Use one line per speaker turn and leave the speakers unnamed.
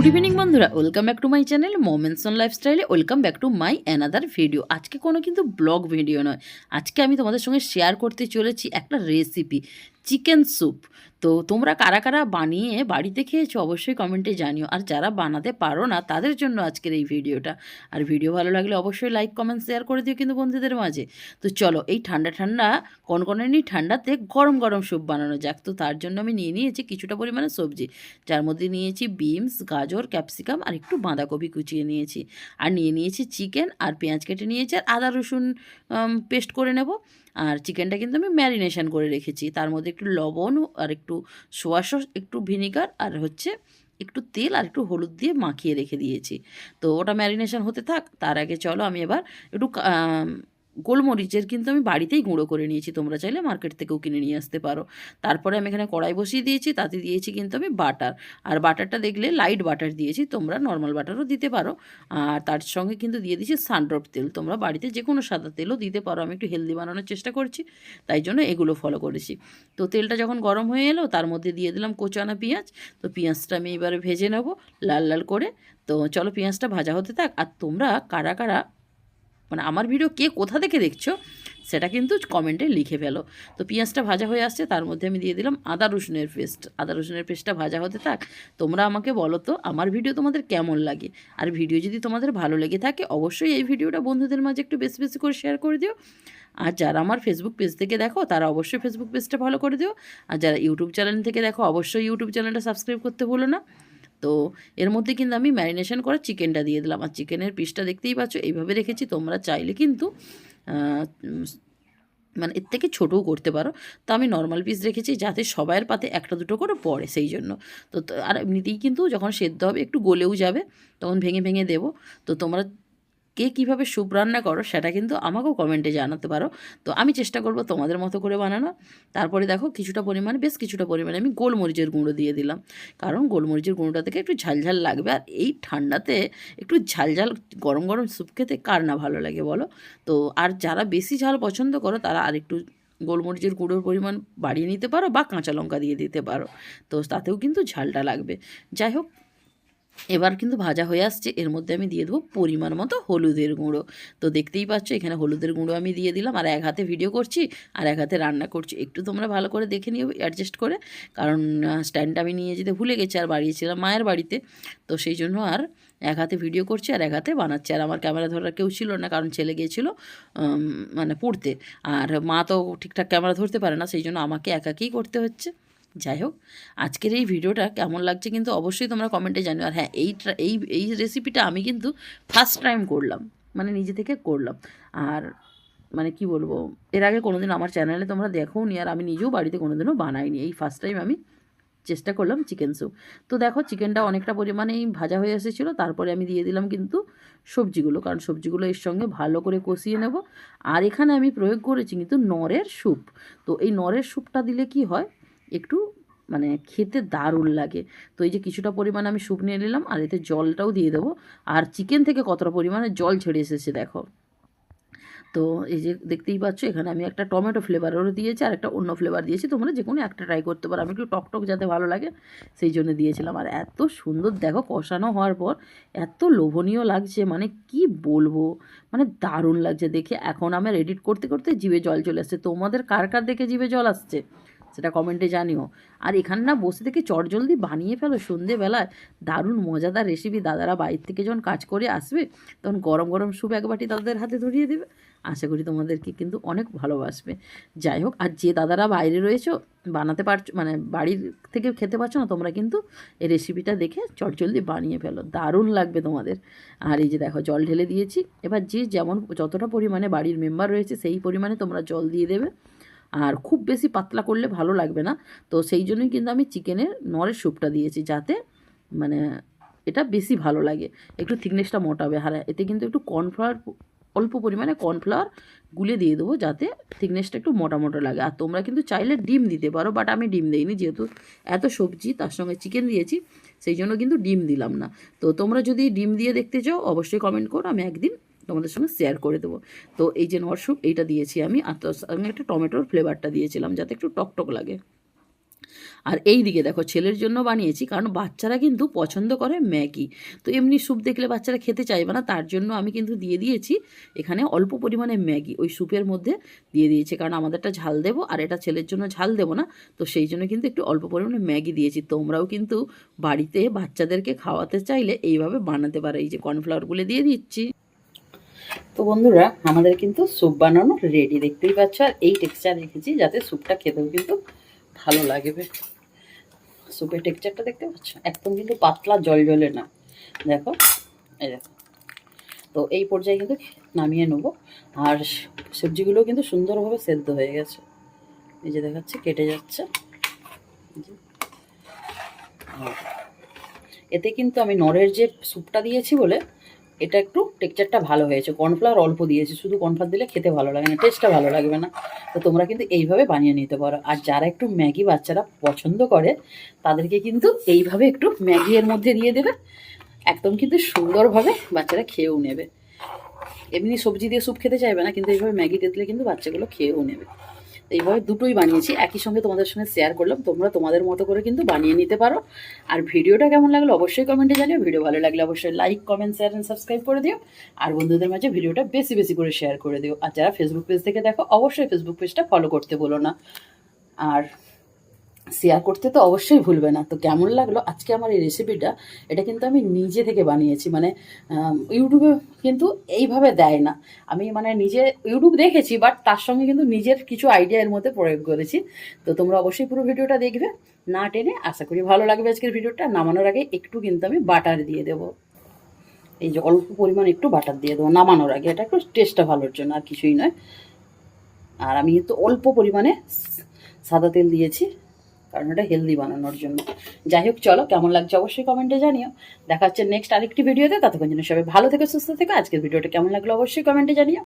Good evening বন্ধুরা। Welcome back to my channel moments on লাইফস্টাইলে welcome back to my another video আজকে কোনো কিন্তু ব্লগ ভিডিও নয়। আজকে আমি তোমাদের সঙ্গে শেয়ার করতে চলেছি একটা রেসিপি চিকেন স্যুপ তো তোমরা কারা কারা বানিয়ে বাড়িতে খেয়েছো অবশ্যই কমেন্টে জানিও। আর যারা বানাতে পারো না, তাদের জন্য আজকের এই ভিডিওটা। আর ভিডিও ভালো লাগলে অবশ্যই লাইক কমেন্ট শেয়ার করে দিও কিন্তু বন্ধুদের মাঝে। তো চলো, এই ঠান্ডা ঠান্ডা কনকনানি ঠান্ডাতে গরম গরম স্যুপ বানানো যাক। তো তার জন্য আমি নিয়ে নিয়েছি কিছুটা পরিমাণে সবজি। যার মধ্যে নিয়েছি বিনস গাজর ক্যাপসিকাম আর একটু বাঁধাকপি কুচিয়ে নিয়েছি। আর নিয়ে নিয়েছি চিকেন আর পেঁয়াজ কেটে নিয়েছি আর আদা রসুন পেস্ট করে নেব। আর চিকেনটা কিন্তু আমি ম্যারিনেশন করে রেখেছি। তার মধ্যে একটু লবণ আর একটু সোয়া সস, একটু ভিনিগার আর হচ্ছে একটু তেল আর একটু হলুদ দিয়ে মাখিয়ে রেখে দিয়েছি। তো ওটা ম্যারিনেশন হতে থাক, তার আগে চলো আমি এবার একটু গোলমরিচের কিন্তু আমি বাড়িতেই গুঁড়ো করে নিয়েছি। তোমরা চাইলে মার্কেট থেকেও কিনে নিয়ে আসতে পারো। তারপরে আমি এখানে কড়াই বসিয়ে দিয়েছি, তাতে দিয়েছি কিন্তু আমি বাটার। আর বাটারটা দেখলে লাইট বাটার দিয়েছি, তোমরা নর্মাল বাটারও দিতে পারো। আর তার সঙ্গে কিন্তু দিয়ে দিয়েছি সানড্রপ তেল। তোমরা বাড়িতে যে কোনো সাদা তেলও দিতে পারো। আমি একটু হেলদি বানানোর চেষ্টা করছি, তাই জন্য এগুলো ফলো করেছি। তো তেলটা যখন গরম হয়ে এলো, তার মধ্যে দিয়ে দিলাম কোচানো পেঁয়াজ। তো পেঁয়াজটা আমি এবারে ভেজে নেব লাল লাল করে। তো চলো পেঁয়াজটা ভাজা হতে থাক। আর তোমরা কারা কারা মানে আমার ভিডিও কে কোথা থেকে দেখছ, সেটা কিন্তু কমেন্টে লিখে ফেলো। তো পেঁয়াজটা ভাজা হয়ে আসছে, তার মধ্যে আমি দিয়ে দিলাম আদা রসুনের পেস্ট আদা রসুনের পেস্টটা ভাজা হতে থাক, তোমরা আমাকে বলো তো, আমার ভিডিও তোমাদের কেমন লাগে? আর ভিডিও যদি তোমাদের ভালো লেগে থাকে, অবশ্যই এই ভিডিওটা বন্ধুদের মাঝে একটু বেশি বেশি করে শেয়ার করে দিও। আর যারা আমার ফেসবুক পেজ থেকে দেখো, তারা অবশ্যই ফেসবুক পেজটা ফলো করে দিও। আর যারা ইউটিউব চ্যানেল থেকে দেখো, অবশ্যই ইউটিউব চ্যানেলটা সাবস্ক্রাইব করতে ভুলো না। তো এর মধ্যে কিন্তু আমি ম্যারিনেশন করা চিকেনটা দিয়ে দিলাম। আর চিকেনের পিসটা দেখতেই পাচ্ছ, এইভাবে রেখেছি, তোমরা চাইলে কিন্তু মানে এর থেকে ছোটও করতে পারো। তো আমি নর্মাল পিস রেখেছি যাতে সবাইয়ের পাতে একটা দুটো করে পড়ে সেই জন্য। তো, আর এমনিতেই কিন্তু যখন সেদ্ধ হবে একটু গলেও যাবে, তখন ভেঙে ভেঙে দেবো। তো তোমরা কে কীভাবে স্যুপ রান্না করো সেটা কিন্তু আমাকেও কমেন্টে জানাতে পারো। তো আমি চেষ্টা করব তোমাদের মতো করে বানানো। তারপরে দেখো কিছুটা পরিমাণে, বেশ কিছুটা পরিমাণে আমি গোলমরিচের গুঁড়ো দিয়ে দিলাম। কারণ গোলমরিচের গুঁড়োটা থেকে একটু ঝালঝাল লাগবে। আর এই ঠান্ডাতে একটু ঝালঝাল গরম গরম স্যুপ খেতে কার না ভালো লাগে বলো? তো আর যারা বেশি ঝাল পছন্দ করো, তারা আর একটু গোলমরিচের গুঁড়োর পরিমাণ বাড়িয়ে নিতে পারো বা কাঁচা লঙ্কা দিয়ে দিতে পারো। তো তাতেও কিন্তু ঝালটা লাগবে। যাই হোক এবার কিন্তু ভাজা হয়ে আসছে। এর মধ্যে আমি দিয়ে দেবো পরিমাণ মতো হলুদের গুঁড়ো। তো দেখতেই পাচ্ছ, এখানে হলুদের গুঁড়ো আমি দিয়ে দিলাম। আর এক হাতে ভিডিও করছি, আর এক হাতে রান্না করছি। একটু তোমরা ভালো করে দেখে নিও অ্যাডজাস্ট করে। কারণ স্ট্যান্ডটা আমি নিয়ে যেতে ভুলে গেছি, আর বাড়িয়েছিলাম মায়ের বাড়িতে। তো সেই জন্য আর এক হাতে ভিডিও করছি, আর এক হাতে বানাচ্ছি। আর আমার ক্যামেরা ধরার কেউ ছিল না, কারণ ছেলে গিয়েছিল মানে পড়তে। আর মা তো ঠিকঠাক ক্যামেরা ধরতে পারে না, সেই জন্য আমাকে একাকেই করতে হচ্ছে। যাই হোক, আজকের এই ভিডিওটা কেমন লাগছে কিন্তু অবশ্যই তোমরা কমেন্টে জানিও। আর হ্যাঁ এই এই এই রেসিপিটা আমি কিন্তু ফার্স্ট টাইম করলাম মানে নিজে থেকে করলাম। আর মানে কি বলব, এর আগে কোনোদিন আমার চ্যানেলে তোমরা দেখো নি আর আমি নিজেও বাড়িতে কোনোদিনও বানাইনি। এই ফার্স্ট টাইম আমি চেষ্টা করলাম চিকেন স্যুপ তো দেখো চিকেনটা অনেকটা পরিমাণেই ভাজা হয়ে এসেছিল, তারপরে আমি দিয়ে দিলাম কিন্তু সবজিগুলো, কারণ সবজিগুলো এর সঙ্গে ভালো করে কষিয়ে নেব। আর এখানে আমি প্রয়োগ করেছি কিন্তু নরের স্যুপ তো এই নরের স্যুপটা দিলে কি হয় একটু মানে খেতে দারুণ লাগে। তো এই যে কিছুটা পরিমাণে আমি স্যুপ নিয়ে নিলাম আর এতে জলটাও দিয়ে দেবো। আর চিকেন থেকে কতটা পরিমাণে জল ছেড়ে এসেছে দেখো। তো এই যে দেখতেই পাচ্ছ, এখানে আমি একটা টমেটো ফ্লেভারেরও দিয়েছি আর একটা অন্য ফ্লেভার দিয়েছি। তোমরা যে কোনো একটা ট্রাই করতে পারো। আমি একটু টক টক যাতে ভালো লাগে, সেই জন্য দিয়েছিলাম। আর এত সুন্দর দেখো কষানো হওয়ার পর, এত লোভনীয় লাগছে। মানে কি বলব? মানে দারুণ লাগছে দেখে। এখন আমার এডিট করতে করতে জিভে জল চলে আসছে। তোমাদের কার কার দেখে জিভে জল আসছে? সেটা কমেন্টে জানিও। আর এখানে না বসে থেকে চটজলদি বানিয়ে ফেলো। সন্ধেবেলায় দারুণ মজাদার রেসিপি দাদারা বাইরে থেকে যখন কাজ করে আসবে, তখন গরম গরম স্যুপ এক বাটি তাদের হাতে ধরিয়ে দেবে। আশা করি তোমাদেরকে কিন্তু অনেক ভালোবাসবে। যাই হোক, আর যে দাদারা বাইরে রয়েছো, বানাতে পারছ মানে বাড়ির থেকে খেতে পারছ না, তোমরা কিন্তু এই রেসিপিটা দেখে চটজলদি বানিয়ে ফেলো। দারুণ লাগবে তোমাদের। আর এই যে দেখো, জল ঢেলে দিয়েছি। এবার যে যেমন যতটা পরিমাণে বাড়ির মেম্বার রয়েছে, সেই পরিমাণে তোমরা জল দিয়ে দেবে। আর খুব বেশি পাতলা করলে ভালো লাগবে না। তো সেই জন্যই কিন্তু আমি চিকেনের নরের স্যুপটা দিয়েছি যাতে মানে এটা বেশি ভালো লাগে। একটু থিকনেসটা মোটাবে আর এতে কিন্তু একটু কর্নফ্লাওয়ার অল্প পরিমাণে কর্নফ্লাওয়ার গুলে দিয়ে দেবো যাতে থিকনেসটা একটু মোটা মোটা লাগে। আর তোমরা কিন্তু চাইলে ডিম দিতে পারো, বাট আমি ডিম দিইনি যেহেতু এত সবজি, তার সঙ্গে চিকেন দিয়েছি, সেই জন্য কিন্তু ডিম দিলাম না। তো তোমরা যদি ডিম দিয়ে দেখতে চাও, অবশ্যই কমেন্ট করো, আমি একদিন তোমাদের সঙ্গে শেয়ার করে দেবো। তো এই যে নরসুপ এইটা দিয়েছি আমি, আর তার সঙ্গে একটা টমেটোর ফ্লেভারটা দিয়েছিলাম যাতে একটু টকটক লাগে। আর এই দিকে দেখো, ছেলের জন্য বানিয়েছি, কারণ বাচ্চারা কিন্তু পছন্দ করে ম্যাগি। তো এমনি স্যুপ দেখলে বাচ্চারা খেতে চাইবে না, তার জন্য আমি কিন্তু দিয়ে দিয়েছি এখানে অল্প পরিমাণে ম্যাগি। ওই স্যুপের মধ্যে দিয়ে দিয়েছি, কারণ আমাদেরটা ঝাল দেবো, আর এটা ছেলের জন্য ঝাল দেবো না। তো সেই জন্য কিন্তু একটু অল্প পরিমাণে ম্যাগি দিয়েছি। তোমরাও কিন্তু বাড়িতে বাচ্চাদেরকে খাওয়াতে চাইলে এইভাবে বানাতে পারো। এই যে কর্নফ্লাওয়ারগুলো দিয়ে দিচ্ছি। তো বন্ধুরা, আমাদের কিন্তু স্যুপ বানানো রেডি দেখতেই পাচ্ছ, আর এই টেক্সচার রেখেছি যাতে স্যুপটা খেতেও কিন্তু ভালো লাগবে স্যুপের টেক্সচারটা দেখতে পাচ্ছ? একদম কিন্তু পাতলা, জল জলে না। দেখো, এই দেখো। তো এই পর্যায়ে কিন্তু নামিয়ে নেব। আর সবজিগুলো কিন্তু সুন্দরভাবে সেদ্ধ হয়ে গেছে। এই যে দেখাচ্ছে, কেটে যাচ্ছে। এতে কিন্তু আমি নরের যে স্যুপটা দিয়েছি বলে এটা একটু টেক্সচারটা ভালো হয়েছে। কর্নফ্লাওয়ার অল্প দিয়েছি, শুধু কর্নফ্লাওয়ার দিলে খেতে ভালো লাগে না টেস্টটা ভালো লাগবে না। তো তোমরা কিন্তু এইভাবে বানিয়ে নিতে পারো। আর যারা একটু ম্যাগি বাচ্চারা পছন্দ করে, তাদেরকে কিন্তু এইভাবে একটু ম্যাগি এর মধ্যে দিয়ে দেবে। একদম কিন্তু সুন্দরভাবে বাচ্চারা খেয়েও নেবে। এমনি সবজি দিয়ে স্যুপ খেতে চাইবে না, কিন্তু এইভাবে ম্যাগি দিলে কিন্তু বাচ্চাগুলো খেয়েও নেবে। এইভাবে দুটোই বানিয়েছি। একই সঙ্গে তোমাদের সঙ্গে শেয়ার করলাম। তোমরা তোমাদের মতো করে কিন্তু বানিয়ে নিতে পারো। আর ভিডিওটা কেমন লাগল অবশ্যই কমেন্টে জানিও। ভিডিও ভালো লাগলে অবশ্যই like comment share and subscribe করে দিও। আর বন্ধুদের মাঝে ভিডিওটা বেশি বেশি করে শেয়ার করে দিও। আর যারা ফেসবুক পেজ থেকে দেখো, অবশ্যই ফেসবুক পেজটা ফলো করতে বলো না। আর শেয়ার করতে তো অবশ্যই ভুলবে না। তো কেমন লাগল? আজকে আমার এই রেসিপিটা এটা কিন্তু আমি নিজে থেকে বানিয়েছি। মানে ইউটিউবে কিন্তু এইভাবে দেয় না। আমি মানে নিজে ইউটিউব দেখেছি বাট তার সঙ্গে কিন্তু নিজের কিছু আইডিয়া এর মধ্যে প্রয়োগ করেছি। তো তোমরা অবশ্যই পুরো ভিডিওটা দেখবে। না টেনে আশা করি ভালো লাগবে আজকের ভিডিওটা। নামানোর আগে একটু কিন্তু আমি বাটার দিয়ে দেবো। এই যে অল্প পরিমাণ একটু বাটার দিয়ে দেবো। নামানোর আগে এটা একটু টেস্টটা ভালোর জন্য, আর কিছুই নয়। আর আমি কিন্তু অল্প পরিমাণে সাদা তেল দিয়েছি। কারণ ওটা হেলদি বানানোর জন্য। যাই হোক, চলো, কেমন লাগছে অবশ্যই কমেন্টে জানিও। দেখা হচ্ছে নেক্সট আরেকটি ভিডিওতে ততক্ষণ জন্য সবাই ভালো থেকে, সুস্থ থেকে। আজকের ভিডিওটা কেমন লাগল অবশ্যই কমেন্টে জানিও।